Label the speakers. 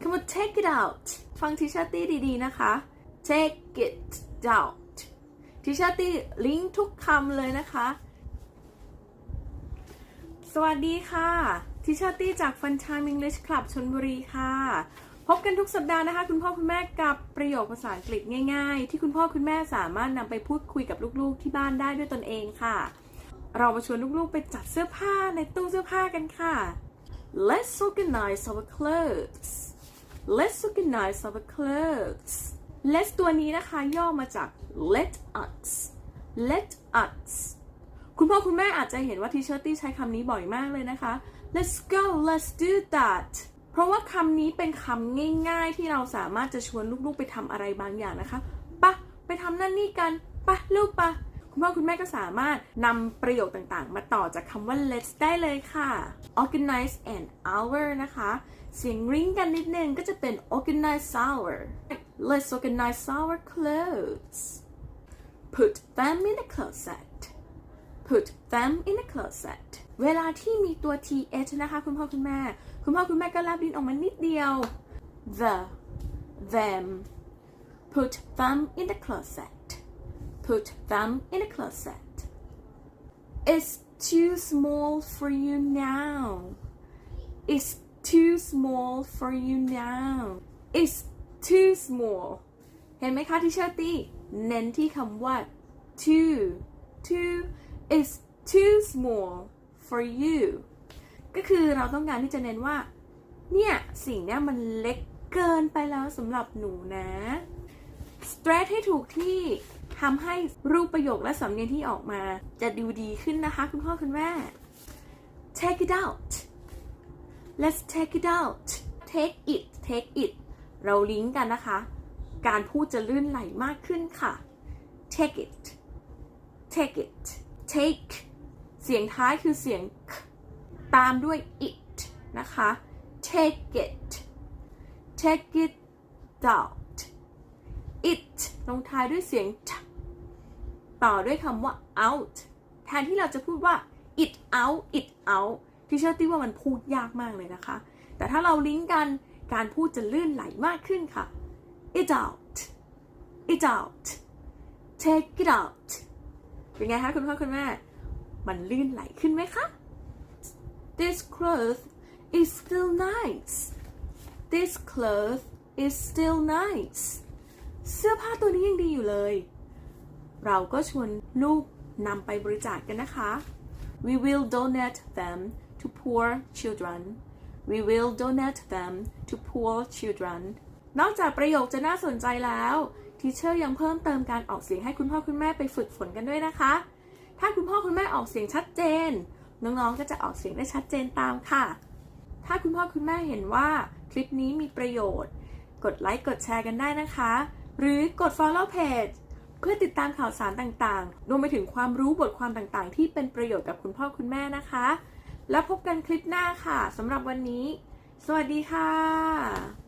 Speaker 1: คำว่า take it out ฟังทิชาตี้ดีๆนะคะ take it out ทิชาตี้ลิงก์ทุกคำเลยนะคะ สวัสดีค่ะทิชาตี้จาก Fun Time English Club ชนบุรีค่ะ พบกันทุกสัปดาห์นะคะ คุณพ่อคุณแม่กับประโยคภาษาอังกฤษง่าย ๆ ที่คุณพ่อคุณแม่สามารถนำไปพูดคุยกับลูกๆที่บ้านได้ด้วยตนเองค่ะ เรามาชวนลูกๆไปจัดเสื้อผ้าในตู้เสื้อผ้ากันค่ะ Let's organize our clothes Let's organize our clothes Let's ตัวนี้นะคะย่อมาจาก let us let us คุณพ่อคุณแม่อาจจะเห็นว่าทีเชอร์ตี้ใช้คำนี้บ่อยมากเลยนะคะ let's go let's do that เพราะว่าคำนี้เป็นคำง่ายๆ ที่เราสามารถจะชวนลูกๆไปทำอะไรบางอย่างนะคะปะไปทำนั่นนี่กันปะลูกปะ คุณพ่อคุณแม่ก็สามารถนำประโยคต่างๆ มาต่อจากคำว่า let's ได้เลยค่ะ organize an hour นะคะ เสียงริ้งกันนิดนึงก็จะเป็น organize our let's organize our clothes put them in a closet put them in a closet เวลาที่มีตัว th นะคะคุณพ่อคุณแม่ คุณพ่อคุณแม่ก็แลบลิ้นออกมานิดเดียว the them put them in the closet put them in a closet it's too small for you now it's too small for you now it's too small เห็นไหมคะที่เชอร์ตี้เน้นที่คำว่า too too is too small for you ก็คือเราต้องการที่จะเน้นว่า เนี่ย สิ่งนี้มันเล็กเกินไปแล้วสำหรับหนูนะ stress ให้ถูกที่ ทำให้รูปประโยคและสำเนียงที่ออกมาจะดูดีขึ้นนะคะ คุณพ่อคุณแม่ take it out let's take it out take it take it เราลิงก์กันนะคะ การพูดจะลื่นไหลมากขึ้นค่ะ take it take it take เสียงท้ายคือเสียง k ตามด้วย it นะคะ take it take it out it ลงท้ายด้วยเสียง t ต่อด้วยคำว่า out แทนที่เราจะพูดว่า it out it out ที่เชื่อตี้ว่ามันพูดยากมากเลยนะคะ แต่ถ้าเราลิงก์กันการพูดจะลื่นไหลมากขึ้นค่ะ it out it out take it out เป็นไงคะคุณพ่อคุณแม่ มันลื่นไหลขึ้นไหมคะ This cloth is still nice This cloth is still nice เสื้อผ้าตัวนี้ยังดีอยู่เลย เราก็ชวนลูกนำไปบริจาคกันนะคะ We will donate them to poor children We will donate them to poor children นอกจากประโยคจะน่าสนใจแล้วทีเชอร์ยังเพิ่มเติมการออกเสียงให้คุณพ่อคุณแม่ไปฝึกฝนกันด้วยนะคะ ถ้าคุณพ่อคุณแม่ออกเสียงชัดเจน น้องๆก็จะออกเสียงได้ชัดเจนตามค่ะ ถ้าคุณพ่อคุณแม่เห็นว่าคลิปนี้มีประโยชน์ กดไลค์กดแชร์กันได้นะคะ หรือกด follow page เพื่อติดตามข่าวสารต่างๆ รวมไปถึงความรู้บทความต่างๆ ที่เป็นประโยชน์กับคุณพ่อคุณแม่นะคะ แล้วพบกันคลิปหน้าค่ะสำหรับวันนี้ สวัสดีค่ะ